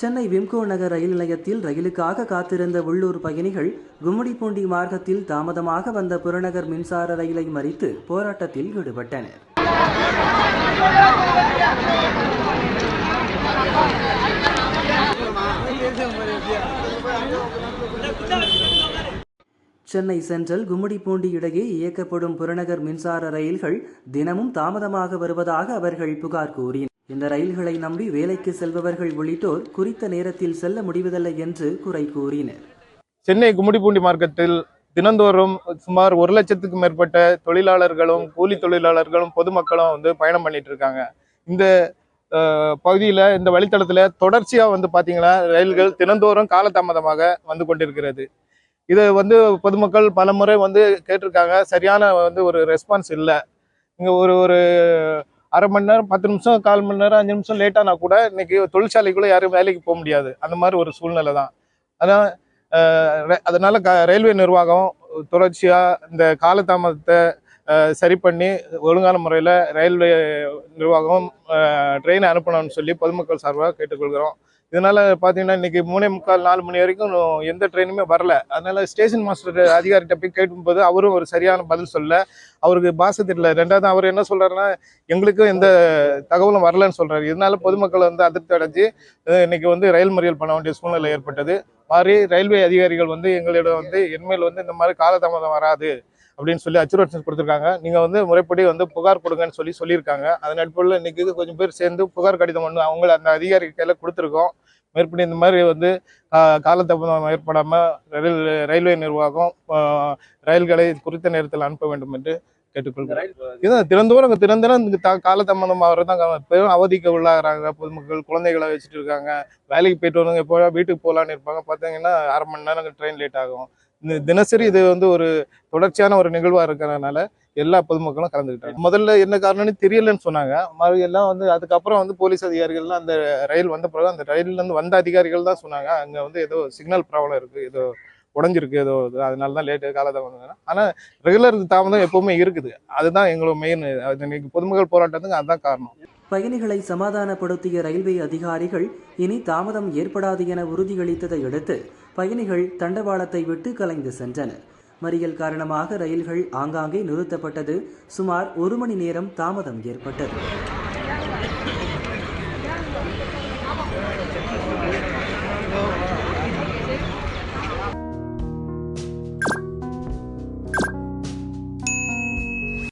சென்னை விம்கோ நகர் ரயில் நிலையத்தில் ரயிலுக்காக காத்திருந்த உள்ளூர் பயணிகள் கும்மிடிப்பூண்டி மார்க்கத்தில் தாமதமாக வந்த புறநகர் மின்சார ரயிலை மறித்து போராட்டத்தில் ஈடுபட்டனர். சென்னை சென்ட்ரல் கும்மிடிப்பூண்டி இடையே இயக்கப்படும் புறநகர் மின்சார ரயில்கள் தினமும் தாமதமாக வருவதாக அவர்கள் புகார் கூறினர். இந்த ரயில்களை நம்பி வேலைக்கு செல்பவர்கள் உள்ளிட்டோர் குறித்த நேரத்தில் செல்ல முடிவதில்லை என்று குறை கூறினர். சென்னை கும்மிடிப்பூண்டி மார்க்கத்தில் தினந்தோறும் சுமார் ஒரு லட்சத்துக்கும் மேற்பட்ட தொழிலாளர்களும் கூலி தொழிலாளர்களும் பொதுமக்களும் வந்து பயணம் பண்ணிட்டு இருக்காங்க. இந்த பகுதியில் இந்த வழித்தடத்தில் தொடர்ச்சியாக வந்து பார்த்தீங்கன்னா ரயில்கள் தினந்தோறும் காலதாமதமாக வந்து கொண்டிருக்கிறது. இதை வந்து பொதுமக்கள் பல முறை வந்து கேட்டிருக்காங்க. சரியான வந்து ஒரு ரெஸ்பான்ஸ் இல்லை. இங்கே ஒரு ஒரு அரை மணி நேரம் பத்து நிமிஷம் கால் மணி நேரம் அஞ்சு நிமிஷம் லேட்டானா கூட இன்னைக்கு தொழிற்சாலைக்குள்ள யாரும் வேலைக்கு போக முடியாது. அந்த மாதிரி ஒரு சூழ்நிலை தான். அதான் அதனால் அதனால க ரயில்வே நிர்வாகம் தொடர்ச்சியாக இந்த காலதாமதத்தை சரி பண்ணி ஒழுங்கான முறையில் ரயில்வே நிர்வாகம் ட்ரெயினை அனுப்பணும்னு சொல்லி பொதுமக்கள் சார்பாக கேட்டுக்கொள்கிறோம். இதனால் பார்த்தீங்கன்னா இன்னைக்கு மூணே முக்கால் நாலு மணி வரைக்கும் எந்த ட்ரெயினுமே வரல. அதனால் ஸ்டேஷன் மாஸ்டர் அதிகாரிகிட்ட போய் கேட்கும்போது அவரும் ஒரு சரியான பதில் சொல்ல அவருக்கு பாச தெரியல. ரெண்டாவது அவர் என்ன சொல்கிறாருன்னா எங்களுக்கும் எந்த தகவலும் வரலன்னு சொல்கிறாரு இதனால பொதுமக்கள் வந்து அதிருப்தி அடைஞ்சு இன்றைக்கி வந்து ரயில் மறியல் பண்ண வேண்டிய சூழ்நிலை ஏற்பட்டது. மாறி ரயில்வே அதிகாரிகள் வந்து எங்களிடம் வந்து இனிமேல் வந்து இந்த மாதிரி காலதாமதம் வராது. அப்படின்னு சொல்லி அச்சுறுத்தல் கொடுத்துருக்காங்க. நீங்கள் வந்து முறைப்படி வந்து புகார் கொடுங்கன்னு சொல்லி சொல்லியிருக்காங்க. அதன் அடிப்படையில் இன்றைக்கி இது கொஞ்சம் பேர் சேர்ந்து புகார் கடிதம் ஒன்று அவங்கள அந்த அதிகாரி கையில் கொடுத்துருக்கோம். மேற்படி இந்த மாதிரி வந்து கா- ஏற்படாமல் ரயில் ரயில்வே நிர்வாகம் ரயில்களை குறித்த நேரத்தில் அனுப்ப வேண்டும் என்று கேட்டுக்கொள்கிறேன். இதுதான் திறந்தோறும் திறந்தோறும் இந்த தா- காலதாமதம் ஆகிறதான் பெரும் அவதிக்கு உள்ளாகிறாங்க பொதுமக்கள் குழந்தைகளை வச்சுட்டு இருக்காங்க. வேலைக்கு போயிட்டு வரவங்க எப்போ வீட்டுக்கு போகலான்னு இருப்பாங்க. பார்த்தீங்கன்னா அரை மணி நேரம் ட்ரெயின் லேட் ஆகும். இந்த தினசரி இது வந்து ஒரு தொடர்ச்சியான ஒரு நிகழ்வாக இருக்கிறதுனால எல்லா பொதுமக்களும் கலந்துக்கிட்டாங்க முதல்ல என்ன காரணம்னு தெரியலன்னு சொன்னாங்க. மறு எல்லாம் வந்து அதுக்கப்புறம் வந்து போலீஸ் அதிகாரிகள்லாம் அந்த ரயில் வந்த பிறகு அந்த ரயில்லேருந்து வந்த அதிகாரிகள் தான் சொன்னாங்க. அங்கே வந்து ஏதோ சிக்னல் ப்ராப்ளம் இருக்குது ஏதோ உடஞ்சிருக்கு. ஏதோ அதனால தான் லேட்டு காலதாமதம் ஆனால் ரெகுலர் தாமதம் எப்போவுமே இருக்குது. அதுதான் எங்களோட மெயின் இன்னைக்கு பொதுமக்கள் போராட்டத்துக்கு அதுதான் காரணம். பயணிகளை சமாதானப்படுத்திய ரயில்வே அதிகாரிகள் இனி தாமதம் ஏற்படாது என உறுதியளித்ததை அடுத்து பயணிகள் தண்டவாளத்தை விட்டு கலைந்து சென்றனர். மறியல் காரணமாக ரயில்கள் ஆங்காங்கே நிறுத்தப்பட்டது. சுமார் ஒரு மணி நேரம் தாமதம் ஏற்பட்டது.